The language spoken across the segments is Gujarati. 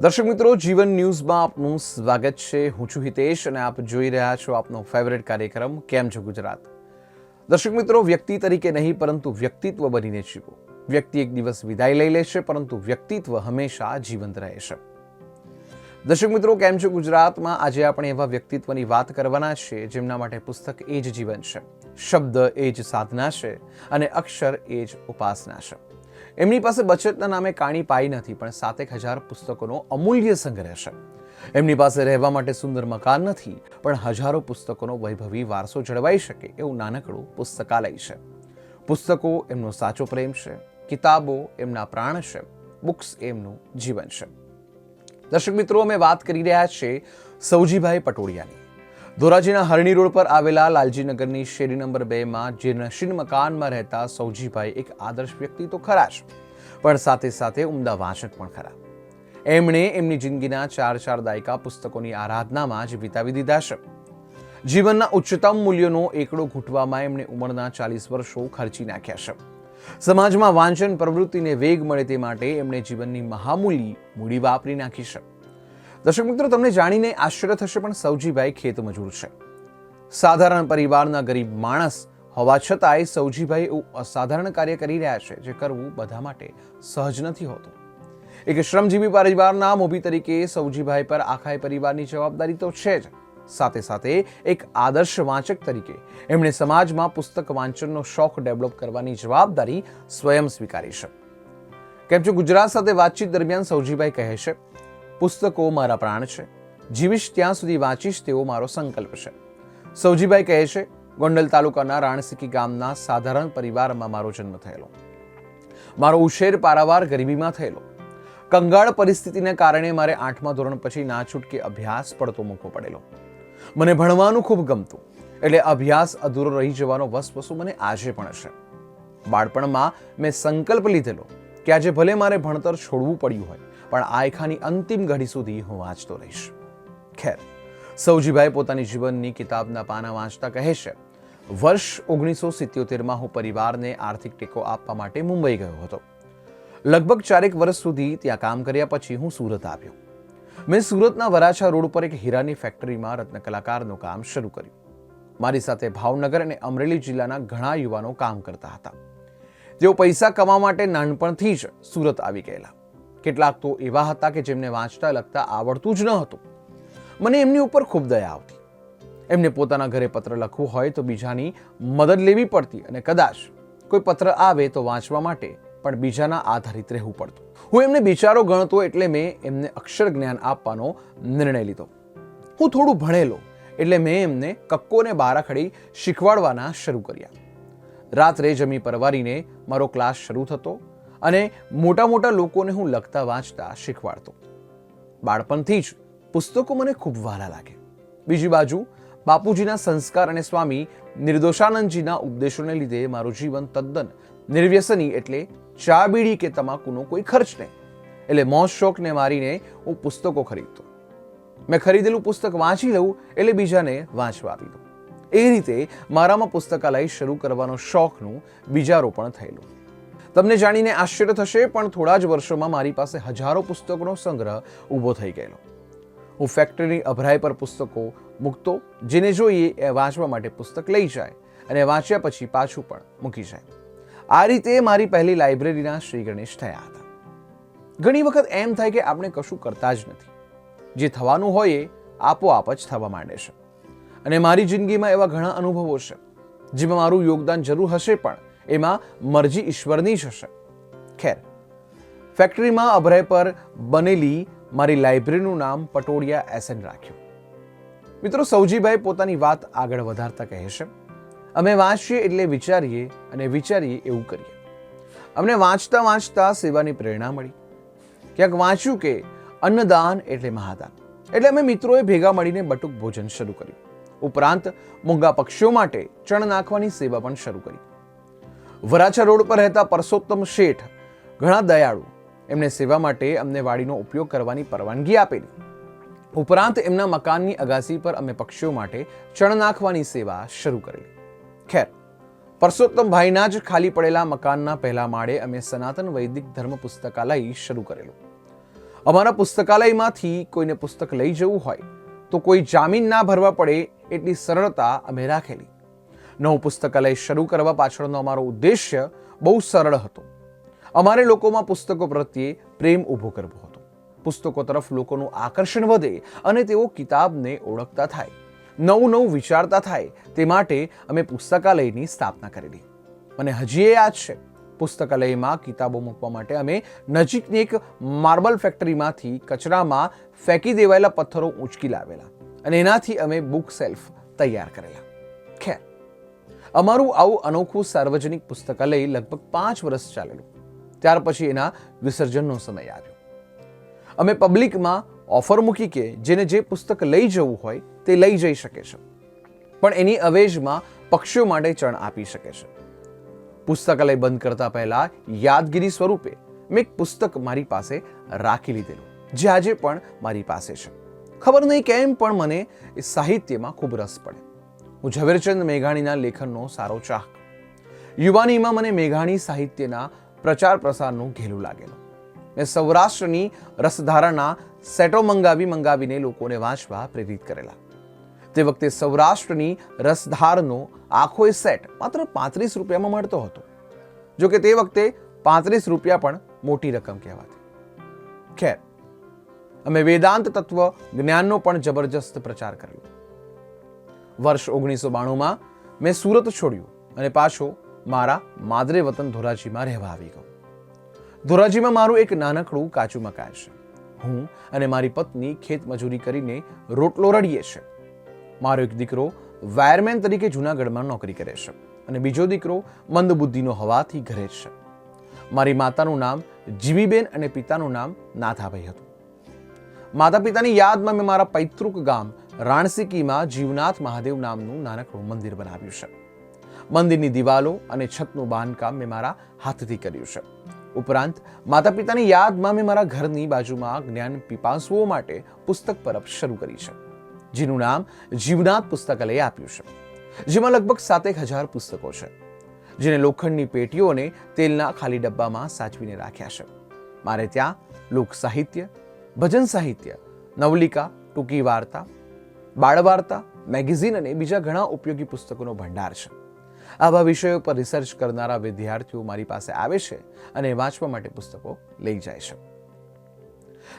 દર્શક મિત્રો, જીવન ન્યૂઝમાં આપનું સ્વાગત છે. હું છું હિતેશ અને આપ જોઈ રહ્યા છો આપનો ફેવરેટ કાર્યક્રમ, કેમ છો ગુજરાત? દર્શક મિત્રો, વ્યક્તિ તરીકે નહીં, પરંતુ વ્યક્તિત્વ બનીને જીવો. વ્યક્તિ એક દિવસ વિદાય લઈ લેશે, પરંતુ વ્યક્તિત્વ હંમેશા જીવંત રહેશે. દર્શક મિત્રો, કેમ છો ગુજરાતમાં? આજે આપણે એવા વ્યક્તિત્વની વાત કરવાના છે, જેમના માટે પુસ્તક એ જ જીવન છે. શબ્દ એ જ સાધના છે અને અક્ષર એ જ ઉપાસના છે. એમની પાસે બચતના નામે કાણી પાઈ નથી, પણ સાતેક હજાર પુસ્તકોનો અમૂલ્ય સંગ્રહ છે. એમની પાસે રહેવા માટે સુંદર મકાન નથી, પણ હજારો પુસ્તકોનો વૈભવી વારસો જળવાઈ શકે એવું નાનકડું પુસ્તકાલય છે. પુસ્તકો એમનો સાચો પ્રેમ છે, કિતાબો એમના પ્રાણ છે, બુક્સ એમનું જીવન છે. દર્શક મિત્રો, અમે વાત કરી રહ્યા છીએ સૌજીભાઈ પટોડિયાની. ધોરાજીના હરણી રોડ પર આવેલા લાલજીનગરની શેરી નંબર બેમાં જે નશીન મકાનમાં રહેતા સૌજીભાઈ એક આદર્શ વ્યક્તિ તો ખરા જ, પણ સાથે સાથે ઉમદા વાંચક પણ ખરા. એમણે એમની જિંદગીના ચાર ચાર દાયકા પુસ્તકોની આરાધનામાં જ વિતાવી દીધા છે. જીવનના ઉચ્ચતમ મૂલ્યોનો એકડો ઘૂંટવામાં એમણે ઉંમરના ચાલીસ વર્ષો ખર્ચી નાખ્યા છે. સમાજમાં વાંચન પ્રવૃત્તિને વેગ મળે તે માટે એમણે જીવનની મહામૂલી મૂડી વાપરી નાખી છે. દર્શક મિત્રો, તમને જાણીને આશ્ચર્ય થશે, પણ સૌજીભાઈ ખેતમજૂર છે. સાધારણ પરિવારના ગરીબ માણસ હોવા છતાંય સૌજીભાઈ એવું અસાધારણ કાર્ય કરી રહ્યા છે, જે કરવું બધા માટે સહજ નથી હોતું. એક શ્રમજીવી પરિવારના મોભી તરીકે સૌજીભાઈ પર આખા પરિવારની જવાબદારી તો છે જ. સાથે સાથે એક આદર્શ વાંચક તરીકે એમણે સમાજમાં પુસ્તક વાંચનનો શોખ ડેવલપ કરવાની જવાબદારી સ્વયં સ્વીકારી છે. કેમ કે ગુજરાત સાથે વાતચીત દરમિયાન સૌજીભાઈ કહે છે પુસ્તકો મારા પ્રાણ છે. જીવીશ ત્યાં સુધી વાંચીશ તેવો મારો સંકલ્પ છે. સૌજીભાઈ કહે છે, ગોંડલ તાલુકાના રાણસિકી ગામના સાધારણ પરિવારમાં મારો જન્મ થયેલો. મારો ઉછેર પારાવાર ગરીબીમાં થયેલો. કંગાળ પરિસ્થિતિને કારણે મારે આઠમા ધોરણ પછી ના છૂટકે અભ્યાસ પડતો મૂકવો પડેલો. મને ભણવાનું ખૂબ ગમતું, એટલે અભ્યાસ અધૂરો રહી જવાનો વસવસો મને આજે પણ છે. બાળપણમાં મેં સંકલ્પ લીધેલો કે આજે ભલે મારે ભણતર છોડવું પડ્યું હોય પણ આયખાની અંતિમ ઘડી સુધી હું વાંચતો રહીશ. ખેર, સૌજીભાઈ પોતાની જીવનની કિતાબના પાના વાંચતા કહે છે, વર્ષ ઓગણીસો સિત્યોતેરમાં હું પરિવારને આર્થિક ટેકો આપવા માટે મુંબઈ ગયો હતો. લગભગ ચારેક વર્ષ સુધી ત્યાં કામ કર્યા પછી હું સુરત આવ્યો. મેં સુરતના વરાછા રોડ પર એક હીરાની ફેક્ટરીમાં રત્ન કલાકારનું કામ શરૂ કર્યું. મારી સાથે ભાવનગર અને અમરેલી જિલ્લાના ઘણા યુવાનો કામ કરતા હતા. તેઓ પૈસા કમાવા માટે નાનપણથી જ સુરત આવી ગયેલા. કેટલાક તો એવા હતા કે જેમને વાંચતા, લખતા આવડતું જ ન હતું. મને એમની ઉપર ખૂબ દયા આવતી. એમને પોતાના ઘરે પત્ર લખવું હોય તો બીજાની મદદ લેવી પડતી અને કદાચ કોઈ પત્ર આવે તો વાંચવા માટે પણ બીજાના આધારિત રહેવું પડતું. હું એમને બિચારો ગણતો એટલે મેં એમને અક્ષર જ્ઞાન આપવાનો નિર્ણય લીધો. હું થોડું ભણેલો એટલે મેં એમને કક્કોને બારાખડી શીખવાડવાના શરૂ કર્યા. રાત્રે જમી પરવારીને મારો ક્લાસ શરૂ થતો અને મોટા મોટા લોકોને હું લખતા વાંચતા શીખવાડતો. બાળપણથી જ પુસ્તકો મને ખૂબ વહાલા લાગે. બીજી બાજુ, બાપુજીના સંસ્કાર અને સ્વામી નિર્દોષાનંદજીના ઉપદેશોને લીધે મારું જીવન તદ્દન નિર્વ્યસની એટલે ચા બીડી કે તમાકુનો કોઈ ખર્ચ નહીં. એટલે મોજ શોખને મારીને હું પુસ્તકો ખરીદતો. મેં ખરીદેલું પુસ્તક વાંચી લઉં એટલે બીજાને વાંચવા આપી દઉં. એ રીતે મારામાં પુસ્તકાલય શરૂ કરવાનો શોખનું બીજારોપણ થયેલું. તમને જાણીને આશ્ચર્ય થશે, પણ થોડા જ વર્ષોમાં મારી પાસે હજારો પુસ્તકોનો સંગ્રહ ઊભો થઈ ગયેલો. હું ફેક્ટરીની અભરાઈ પર પુસ્તકો મૂકતો, જેને જોઈએ એ વાંચવા માટે પુસ્તક લઈ જાય અને વાંચ્યા પછી પાછું પણ મૂકી જાય. આ રીતે મારી પહેલી લાઇબ્રેરીના શ્રી ગણેશ થયા હતા. ઘણી વખત એમ થાય કે આપણે કશું કરતા જ નથી. જે થવાનું હોય એ આપોઆપ જ થવા માંડે છે. અને મારી જિંદગીમાં એવા ઘણા અનુભવો છે, જેમાં મારું યોગદાન જરૂર હશે પણ એમાં મરજી ઈશ્વરની જ હશે. ખેર. ફેક્ટરીમાં અભરાય પર બનેલી મારી લાઇબ્રેરીનું નામ પટોડિયા એસએન રાખ્યું. મિત્રો, સૌજીભાઈ પોતાની વાત આગળ વધારતા કહે છે. અમે વાંચીએ એટલે વિચારીએ અને વિચારીએ એવું કરીએ. અમને વાંચતા વાંચતા સેવાની પ્રેરણા મળી. ક્યાંક વાંચ્યું કે અન્નદાન એટલે મહાદાન. એટલે અમે મિત્રોએ ભેગા મળીને બટુક ભોજન શરૂ કર્યું. ઉપરાંત મૂંગા પક્ષીઓ માટે ચણ નાખવાની સેવા પણ શરૂ કરી. વરાછા રોડ પર રહેતા પરસોત્તમ શેઠ ઘણા દયાળુ. એમણે સેવા માટે અમને વાડીનો ઉપયોગ કરવાની પરવાનગી આપેલી. ઉપરાંત એમના મકાનની અગાસી પર અમે પક્ષીઓ માટે ચણ નાખવાની સેવા શરૂ કરેલી. ખેર પરસોત્તમ ભાઈના જ ખાલી પડેલા મકાનના પહેલા માળે અમે સનાતન વૈદિક ધર્મ પુસ્તકાલય શરૂ કરેલું. અમારા પુસ્તકાલયમાંથી કોઈને પુસ્તક લઈ જવું હોય તો કોઈ જામીન ના ભરવા પડે એટલી સરળતા અમે રાખેલી. નવું પુસ્તકાલય શરૂ કરવા પાછળનો અમારો ઉદ્દેશ્ય બહુ સરળ હતો. અમારે લોકોમાં પુસ્તકો પ્રત્યે પ્રેમ ઊભો કરવો હતો. પુસ્તકો તરફ લોકોનું આકર્ષણ વધે અને તેઓ કિતાબને ઓળખતા થાય. નવું નવું વિચારતા થાય તે માટે અમે પુસ્તકાલયની સ્થાપના કરેલી. મને હજી એ યાદ છે, પુસ્તકાલયમાં કિતાબો મૂકવા માટે અમે નજીકની એક માર્બલ ફેક્ટરીમાંથી કચરામાં ફેંકી દેવાયેલા પથ્થરો ઉંચકી લાવેલા અને એનાથી અમે બુક સેલ્ફ તૈયાર કરેલા. ખેર. અમારું આવું અનોખું સાર્વજનિક પુસ્તકાલય લગભગ પાંચ વર્ષ ચાલેલું. ત્યાર પછી એના વિસર્જનનો સમય આવ્યો. અમે પબ્લિકમાં ઓફર મૂકી કે જેને જે પુસ્તક લઈ જવું હોય તે લઈ જઈ શકે છે. પણ એની અવેજમાં પક્ષીઓ માટે ચણ આપી શકે છે. પુસ્તકાલય બંધ કરતા પહેલા યાદગીરી સ્વરૂપે મેં એક પુસ્તક મારી પાસે રાખી લીધેલું, જે આજે પણ મારી પાસે છે. ખબર નહીં કેમ, પણ મને એ સાહિત્યમાં ખૂબ રસ પડે. હું ઝવેરચંદ મેઘાણીના લેખનનો સારો ચાહક. યુવાનીમાં મને મેઘાણી સાહિત્યના પ્રચાર પ્રસારનું ઘેલું લાગેલું. મેં સૌરાષ્ટ્રની રસધારાના સેટો મંગાવી મંગાવીને લોકોને વાંચવા પ્રેરિત કરેલા. તે વખતે સૌરાષ્ટ્રની રસધારનો આખો સેટ માત્ર પાંત્રીસ રૂપિયામાં મળતો હતો. જો કે તે વખતે પાંત્રીસ રૂપિયા પણ મોટી રકમ કહેવાતી. ખેર, અમે વેદાંત તત્વ જ્ઞાનનો પણ જબરજસ્ત પ્રચાર કર્યો. વર્ષ ઓગણીસો બાણુંમાં મેં સુરત છોડ્યું અને પાછો મારા માદરે વતન ધોરાજીમાં રહેવા આવી ગયો. ધોરાજીમાં મારું એક નાનકડું કાચું મકાન છે. હું અને મારી પત્ની ખેત મજૂરી કરીને રોટલો રડીએ છે મારો એક દીકરો વાયરમેન તરીકે જૂનાગઢમાં નોકરી કરે છે અને બીજો દીકરો મંદબુદ્ધિનો હોવાથી ઘરે છે. મારી માતાનું નામ જીવીબેન અને પિતાનું નામ નાથાભાઈ હતું. માતા પિતાની યાદમાં મેં મારા પૈતૃક ગામ રાણસીકીમાં જીવનાથ મહાદેવ નામનું નાનકડું મંદિર બનાવ્યું છે. મંદિરની દિવાલો અને છતનું બાંધકામ મેં મારા હાથથી કર્યું છે. ઉપરાંત માતા પિતાની યાદમાં મેં મારા ઘરની બાજુમાં જ્ઞાન પીપાસુઓ માટે પુસ્તક પરબ શરૂ કરી છે, જેનું નામ જીવનાથ પુસ્તકાલય આપ્યું છે. જેમાં લગભગ સાતેક હજાર પુસ્તકો છે, જેને લોખંડની પેટીઓને તેલના ખાલી ડબ્બામાં સાચવીને રાખ્યા છે. મારે ત્યાં લોક સાહિત્ય ભજન સાહિત્ય, નવલિકા, ટૂંકી વાર્તા બાળ વાર્તા મેગેઝિન અને બીજા ઘણા ઉપયોગી પુસ્તકોનો ભંડાર છે. આવા વિષયો પર રિસર્ચ કરનારા વિદ્યાર્થીઓ મારી પાસે આવે છે અને વાંચવા માટે પુસ્તકો લઈ જાય છે.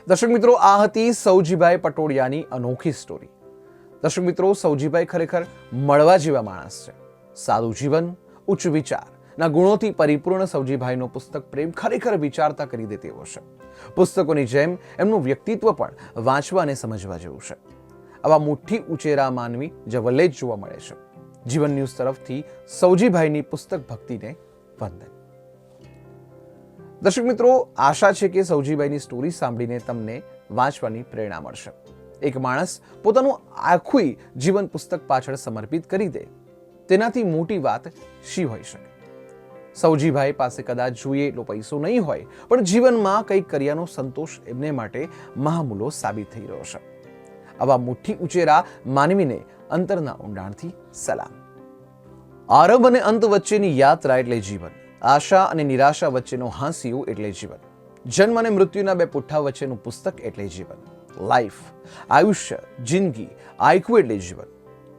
દર્શક મિત્રો, આ હતી સૌજીભાઈ પટોડિયાની અનોખી સ્ટોરી દર્શક મિત્રો, સૌજીભાઈ ખરેખર મળવા જેવા માણસ છે. સાદું જીવન, ઉચ્ચ વિચાર, ના ગુણોથી પરિપૂર્ણ સૌજીભાઈનો પુસ્તક પ્રેમ ખરેખર વિચારતા કરી દે તેવો છે. પુસ્તકોની જેમ એમનું વ્યક્તિત્વ પણ વાંચવા અને સમજવા જેવું છે. આવા મુઠ્ઠી ઉચેરા માનવી જવલ્લે જ જોવા મળે છે. જીવન ન્યૂઝ તરફથી સૌજીભાઈની પુસ્તક ભક્તિને વંદન. દર્શક મિત્રો, આશા છે કે સૌજીભાઈની સ્ટોરી સાંભળીને તમને વાંચવાની પ્રેરણા મળશે. એક માણસ પોતાનું આખું જીવન પુસ્તક પાછળ સમર્પિત કરી દે, તેનાથી મોટી વાત શી હોઈ શકે? સૌજીભાઈ પાસે કદાચ જોઈએ એટલો પૈસો નહીં હોય, પણ જીવનમાં કંઈક કર્યાનો સંતોષ એમને માટે મહામૂલો સાબિત થઈ રહ્યો છે. આવા મુઠ્ઠી ઉચેરા માનવીને અંતરના ઊંડાણથી સલામ. આરંભ અને અંત વચ્ચેની યાત્રા એટલે જીવન. આશા અને નિરાશા વચ્ચેનો હાંસિયું એટલે જીવન. જન્મ અને મૃત્યુના બે પુઠ્ઠા વચ્ચેનું પુસ્તક એટલે જીવન. લાઈફ આયુષ્ય, જિંદગી આયકું એટલે જીવન.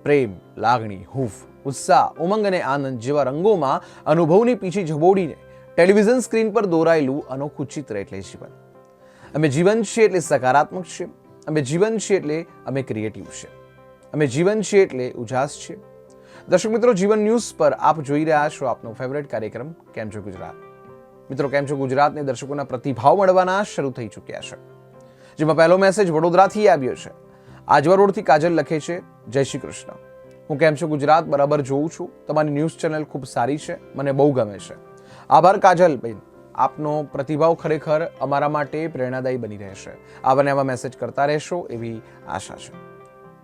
પ્રેમ, લાગણી, હૂફ, ઉત્સાહ, ઉમંગ અને આનંદ જેવા રંગોમાં અનુભવની પીછી ઝબોડીને ટેલિવિઝન સ્ક્રીન પર દોરાયેલું અનોખું ચિત્ર એટલે જીવન. અમે જીવન છીએ એટલે સકારાત્મક છીએ. અમે જીવન છીએ એટલે અમે ક્રિએટિવ છે અમે જીવન છીએ એટલે ઉજાસ છીએ. દર્શક મિત્રો, જીવન ન્યૂઝ પર આપ જોઈ રહ્યા છો આપનો ફેવરેટ કાર્યક્રમ, કેમ છો ગુજરાત? મિત્રો, કેમ છો ગુજરાતને દર્શકોના પ્રતિભાવ મળવાના શરૂ થઈ ચૂક્યા છે. જેમાં પહેલો મેસેજ વડોદરાથી આવ્યો છે. આજવા રોડથી કાજલ લખે છે, જય શ્રી કૃષ્ણ. હું કેમ છો ગુજરાત બરાબર જોઉં છું. તમારી ન્યૂઝ ચેનલ ખૂબ સારી છે. મને બહુ ગમે છે. આભાર કાજલ બેન. આપનો પ્રતિભાવ ખરેખર અમારા માટે પ્રેરણાદાયી બની રહેશે. આવા ને આવા મેસેજ કરતા રહેશો એવી આશા છે.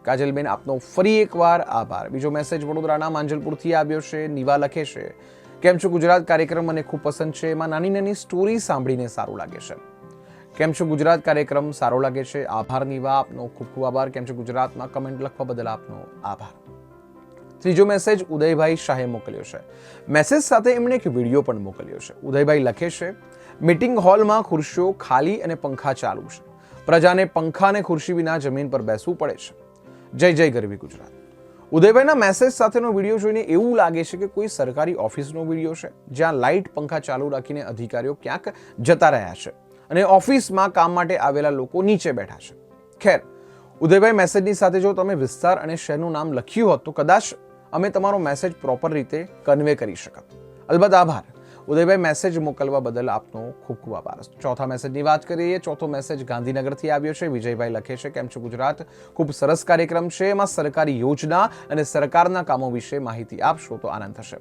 કાજલબેન, આપનો ફરી એકવાર આભાર. બીજો મેસેજ વડોદરાના માંજલપુરથી આવ્યો છે. નિવા લખે છે, કેમ છો ગુજરાત? કાર્યક્રમ મને ખૂબ પસંદ છે. એમાં નાની નાની સ્ટોરી સાંભળીને સારું લાગે છે. કેમ છો ગુજરાત? કાર્યક્રમ સારો લાગે છે. આભાર, નિવા. આપનો ખૂબ ખૂબ આભાર. કેમ છો ગુજરાતમાં? કમેન્ટ લખવા બદલ આપનો આભાર. ત્રીજો મેસેજ ઉદયભાઈ શાહે મોકલ્યો છે. મેસેજ સાથે એમણે એક વીડિયો પણ મોકલ્યો છે. ઉદયભાઈ લખે છે મીટિંગ હોલમાં ખુરશીઓ ખાલી અને પંખા ચાલુ છે. પ્રજાને પંખા અને ખુરશી વિના જમીન પર બેસવું પડે છે. જય જય ગરવી ગુજરાત. ઉદયભાઈના મેસેજ સાથેનો વીડિયો જોઈને એવું લાગે છે કે કોઈ સરકારી ઓફિસનો વીડિયો છે, જ્યાં લાઇટ પંખા ચાલુ રાખીને અધિકારીઓ ક્યાંક જતા રહ્યા છે અને ઓફિસમાં કામ માટે આવેલા લોકો નીચે બેઠા છે. ખેર, ઉદયભાઈ મેસેજની સાથે જો તમે વિસ્તાર અને શહેરનું નામ લખ્યું હોત તો કદાચ અમે તમારો મેસેજ પ્રોપર રીતે કન્વે કરી શકત. અલબત્ત આભાર. ઉદયભાઈ મેસેજ મોકલવા બદલ આપનો ખૂબ ખૂબ આભાર. ચોથા મેસેજની વાત કરીએ, ચોથો મેસેજ ગાંધીનગરથી આવ્યો છે. વિજયભાઈ લખે છે, કેમ છો ગુજરાત? ખૂબ સરસ કાર્યક્રમ છે. એમાં સરકારી યોજના અને સરકારના કામો વિશે માહિતી આપશો તો આનંદ થશે.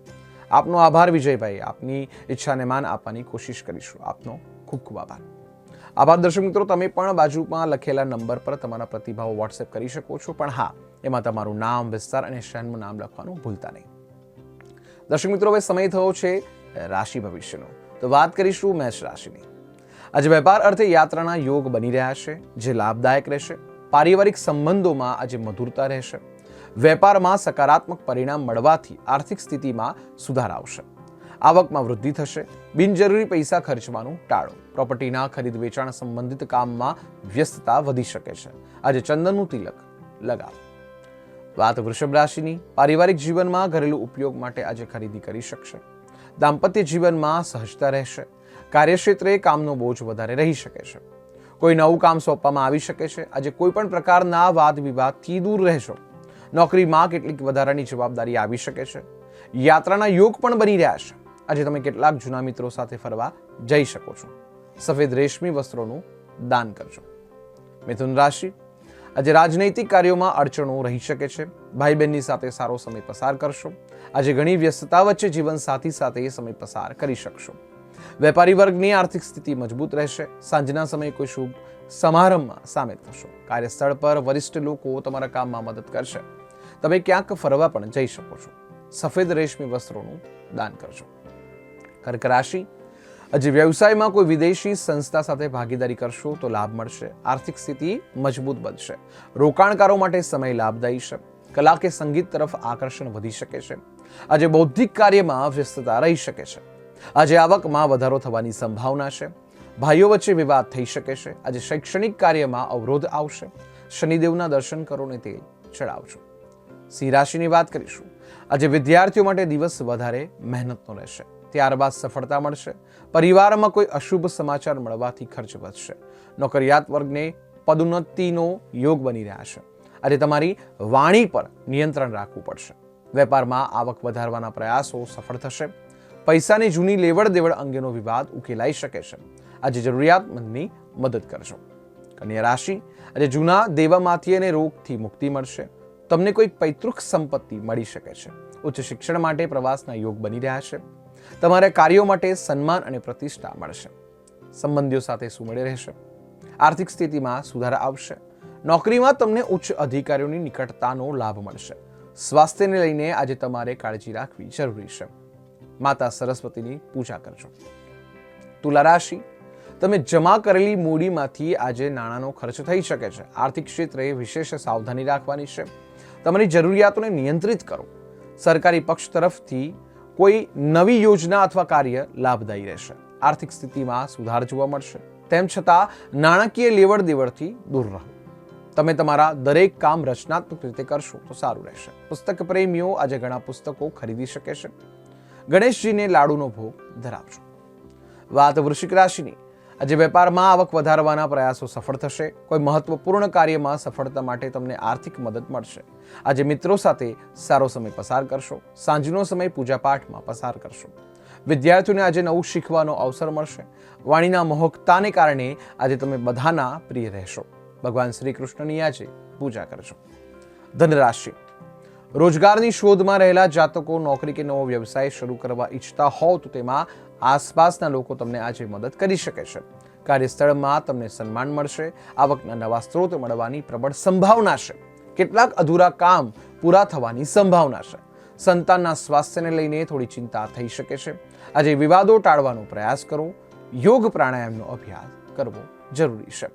આપનો આભાર વિજયભાઈ. આપની ઈચ્છાને માન આપવાની કોશિશ કરીશું. આપનો ખૂબ ખૂબ આભાર. આભાર દર્શક મિત્રો, તમે પણ બાજુમાં લખેલા નંબર પર તમારા પ્રતિભાવો વોટ્સએપ કરી શકો છો. પણ હા, એમાં તમારું નામ, વિસ્તાર અને શહેરનું નામ લખવાનું ભૂલતા નહીં. દર્શક મિત્રો, હવે સમય થયો છે રાશિ ભવિષ્યનો. તો વાત કરીશું મેષ રાશિની. આજે વેપાર અર્થે યાત્રાના યોગ બની રહ્યા છે, જે લાભદાયક રહેશે. પારિવારિક સંબંધોમાં આજે મધુરતા રહેશે. વેપારમાં સકારાત્મક પરિણામ મળવાથી આર્થિક સ્થિતિમાં સુધાર આવશે. આવકમાં વૃદ્ધિ થશે. બિનજરૂરી પૈસા ખર્ચવાનું ટાળો. પ્રોપર્ટીના ખરીદ વેચાણ સંબંધિત કામમાં વ્યસ્તતા વધી શકે છે. આજે ચંદનનું તિલક લગાવો. વાત વૃષભ રાશિની. પારિવારિક જીવનમાં ઘરેલું ઉપયોગ માટે આજે ખરીદી કરી શકશે. દાંપત્ય જીવનમાં સહજતા રહેશે. કાર્યક્ષેત્રે કામનો બોજ વધારે રહી શકે છે. કોઈ નવું કામ સોંપવામાં આવી શકે છે. આજે કોઈ પણ પ્રકારના વાદ વિવાદથી દૂર રહેશો. નોકરીમાં કેટલીક વધારાની જવાબદારી આવી શકે છે. યાત્રાના યોગ પણ બની રહ્યા છે. આજે તમે કેટલાક જૂના મિત્રો સાથે ફરવા જઈ શકો છો. સફેદ રેશમી વસ્ત્રોનું દાન કરજો. મિથુન રાશિ, આજે રાજનૈતિક કાર્યોમાં અડચણો રહી શકે છે. ભાઈ બહેનની સાથે સારો સમય પસાર કરશો. આજે ઘણી વ્યસ્તતા વચ્ચે જીવન સાથી સાથે સમય પસાર કરી શકશો. વેપારી વર્ગની આર્થિક સ્થિતિ મજબૂત રહેશે. સાંજના સમયે કોઈ શુભ સમારંભમાં સામેલ થશો. કાર્યસ્થળ પર વરિષ્ઠ લોકો તમારા કામમાં મદદ કરશે. તમે ક્યાંક ફરવા પણ જઈ શકો છો. સફેદ રેશમી વસ્ત્રોનું દાન કરજો. કર્ક રાશિ આજે વ્યવસાયમાં કોઈ વિદેશી સંસ્થા સાથે ભાગીદારી કરશો તો લાભ મળશે. આર્થિક સ્થિતિ મજબૂત બનશે. રોકાણકારો માટે સમય લાભદાયી છે. કલા કે સંગીત તરફ આકર્ષણ વધી શકે છે. આજે બૌદ્ધિક કાર્યમાં વ્યસ્તતા રહી શકે છે. આજે આવકમાં વધારો થવાની સંભાવના છે. ભાઈઓ વચ્ચે વિવાદ થઈ શકે છે. આજે શૈક્ષણિક કાર્યમાં અવરોધ આવશે. શનિદેવના દર્શન કરો ને તેલ ચડાવજો. સિંહ રાશિની વાત કરીશું. આજે વિદ્યાર્થીઓ માટે દિવસ વધારે મહેનતનો રહેશે. ત્યારબાદ સફળતા મળશે. પરિવારમાં કોઈ અશુભ સમાચાર મળવાથી ખર્ચ વધશે. નોકરિયાત વર્ગને પદોન્નતિનો યોગ બની રહ્યા છે. આજે તમારી વાણી પર નિયંત્રણ રાખવું પડશે. વેપારમાં આવક વધારવાના પ્રયાસો સફળ થશે. પૈસાની જૂની લેવડ દેવડ અંગેનો વિવાદ ઉકેલાઈ શકે છે. આજે જરૂરિયાતમંદની મદદ કરજો. કન્યા રાશિ, આજે જૂના દેવામાંથી અને રોગથી મુક્તિ મળશે. તમને કોઈક પૈતૃક સંપત્તિ મળી શકે છે. ઉચ્ચ શિક્ષણ માટે પ્રવાસના યોગ બની રહ્યા છે. તમારા કાર્યો માટે સન્માન અને પ્રતિષ્ઠા મળશે. સંબંધીઓ સાથે સુમેળે રહેશે. આર્થિક સ્થિતિમાં સુધાર આવશે. નોકરીમાં તમને ઉચ્ચ અધિકારીઓની નિકટતાનો લાભ મળશે. સ્વાસ્થ્યને લઈને આજે તમારે કાળજી રાખવી જરૂરી છે. માતા સરસ્વતીની પૂજા કરજો. તુલા રાશિ, તમે જમા કરેલી મૂડીમાંથી આજે નાણાંનો ખર્ચ થઈ શકે છે. આર્થિક ક્ષેત્રે વિશેષ સાવધાની રાખવાની છે. તમારી જરૂરિયાતોને નિયંત્રિત કરો. સરકારી પક્ષ તરફથી કોઈ નવી યોજના અથવા કાર્ય લાભદાયી રહેશે. આર્થિક સ્થિતિમાં સુધાર જોવા મળશે. તેમ છતાં, નાણાકીય લેવડ દેવડથી દૂર રહો. તમે તમારા દરેક કામ રચનાત્મક રીતે કરશો તો સારું રહેશે. પુસ્તક પ્રેમીઓ આજે ઘણા પુસ્તકો ખરીદી શકે છે. ગણેશજીને લાડુનો ભોગ ધરાવજો. વાત વૃશ્ચિક રાશિની આજે વેપારમાં આવક વધારવાના પ્રયાસો સફળ થશે. કોઈ મહત્વપૂર્ણ કાર્યમાં સફળતા માટે તમને આર્થિક મદદ મળશે. આજે મિત્રો સાથે સારો સમય પસાર કરશો. સાંજનો સમય પૂજાપાઠમાં પસાર કરશો. વિદ્યાર્થીઓને આજે નવું શીખવાનો અવસર મળશે. વાણીના મોહકતાને કારણે આજે તમે બધાના પ્રિય રહેશો. ભગવાન શ્રી કૃષ્ણની આજે પૂજા કરજો. ધનરાશિ. રોજગારની શોધમાં રહેલા જાતકો નોકરી કે નવો વ્યવસાય શરૂ કરવા ઈચ્છતા હોવ તો તેમાં આસપાસના લોકો તમને આજે મદદ કરી શકે છે. કાર્યસ્થળમાં તમને સન્માન મળશે. આવકના નવા સ્ત્રોત મળવાની પ્રબળ સંભાવના છે. કેટલાક અધૂરા કામ પૂરા થવાની સંભાવના છે. સંતાનના સ્વાસ્થ્યને લઈને થોડી ચિંતા થઈ શકે છે. આજે વિવાદો ટાળવાનો પ્રયાસ કરો. યોગ પ્રાણાયામનો અભ્યાસ કરવો જરૂરી છે.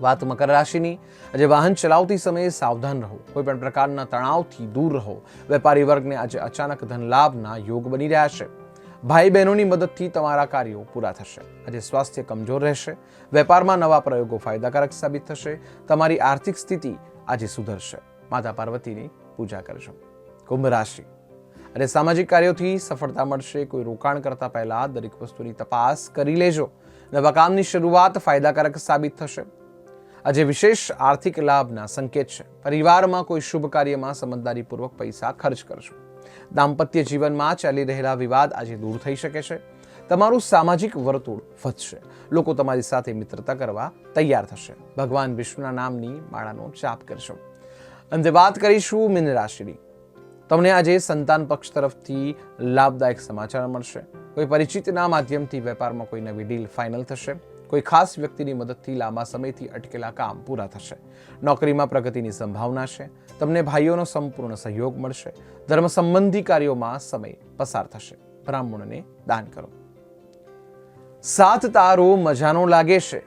વાત મકર રાશિની. આજે વાહન ચલાવતી સમયે સાવધાન રહો. કોઈ પણ પ્રકારના તણાવથી દૂર રહો. વેપારી વર્ગને આજે અચાનક ધન લાભના યોગ બની રહ્યા છે. ભાઈ બહેનોની મદદથી તમારા કાર્યો પૂરા થશે. આજે સ્વાસ્થ્ય કમજોર રહેશે. વેપારમાં નવા પ્રયોગો ફાયદાકારક સાબિત થશે. તમારી આર્થિક સ્થિતિ આજે સુધરશે. માતા પાર્વતીની પૂજા કરજો. કુંભ રાશિ. અને સામાજિક કાર્યોથી સફળતા મળશે. કોઈ રોકાણ કરતા પહેલા દરેક વસ્તુની તપાસ કરી લેજો. નવા કામની શરૂઆત ફાયદાકારક સાબિત થશે. આજે વિશેષ આર્થિક લાભના સંકેત છે. પરિવારમાં કોઈ શુભ કાર્યમાં સમજદારીપૂર્વક પૈસા ખર્ચ કરશો. દાંપત્ય જીવનમાં ચાલી રહેલા વિવાદ આજે દૂર થઈ શકે છે. તમારું સામાજિક વર્તુળ વધશે. લોકો તમારી સાથે મિત્રતા કરવા તૈયાર થશે. ભગવાન વિષ્ણુના નામની માળાનો ચાપ કરશો. અંતે વાત કરીશું મીન રાશિની. તમને આજે સંતાન પક્ષ તરફથી લાભદાયક સમાચાર મળશે. કોઈ પરિચિતના માધ્યમથી વેપારમાં કોઈ નવી ડીલ ફાઇનલ થશે. કોઈ ખાસ વ્યક્તિની મદદથી લાંબા સમયથી અટકેલા કામ પૂરા થશે. નોકરીમાં પ્રગતિની સંભાવના છે. તમને ભાઈઓનો સંપૂર્ણ સહયોગ મળશે. ધર્મ સંબંધી કાર્યોમાં સમય પસાર થશે. બ્રાહ્મણને દાન કરો. સાત તારો મજાનો લાગે છે.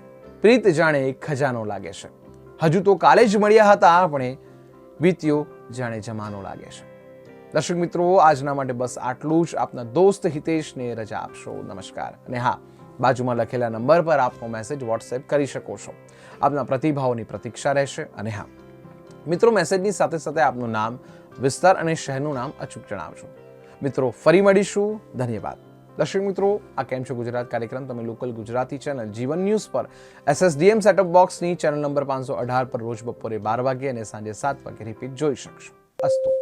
પ્રીત જાણે ખજાનો લાગે છે. હજુ તો કાલે જ મળ્યા હતા આપણે વીત્યો જાણે જમાનો લાગે છે. દર્શક મિત્રો, આજના માટે બસ આટલું જ. આપના દોસ્ત હિતેશને રજા આપશો. નમસ્કાર. અને હા બાજુમાં લખેલા નંબર પર આપનો મેસેજ વોટ્સએપ કરી શકો છો. આપના પ્રતિભાવોની પ્રતીક્ષા રહેશે અને હા, મિત્રો મેસેજની સાથે સાથે આપનું નામ, વિસ્તાર અને શહેરનું નામ અચૂક જણાવજો. મિત્રો, ફરી મળીશું. ધન્યવાદ. દર્શક મિત્રો, આ કેમ છો ગુજરાત કાર્યક્રમ? તમે local Gujarati channel Jeevan news પર એસએસડીએમ સેટઅપ બોક્સની ચેનલ નંબર પાંચસો અઢાર પર રોજ બપોરે બાર વાગે અને સાંજે સાત વાગે રિપીટ જોઈ શકશો. અસ્તુ.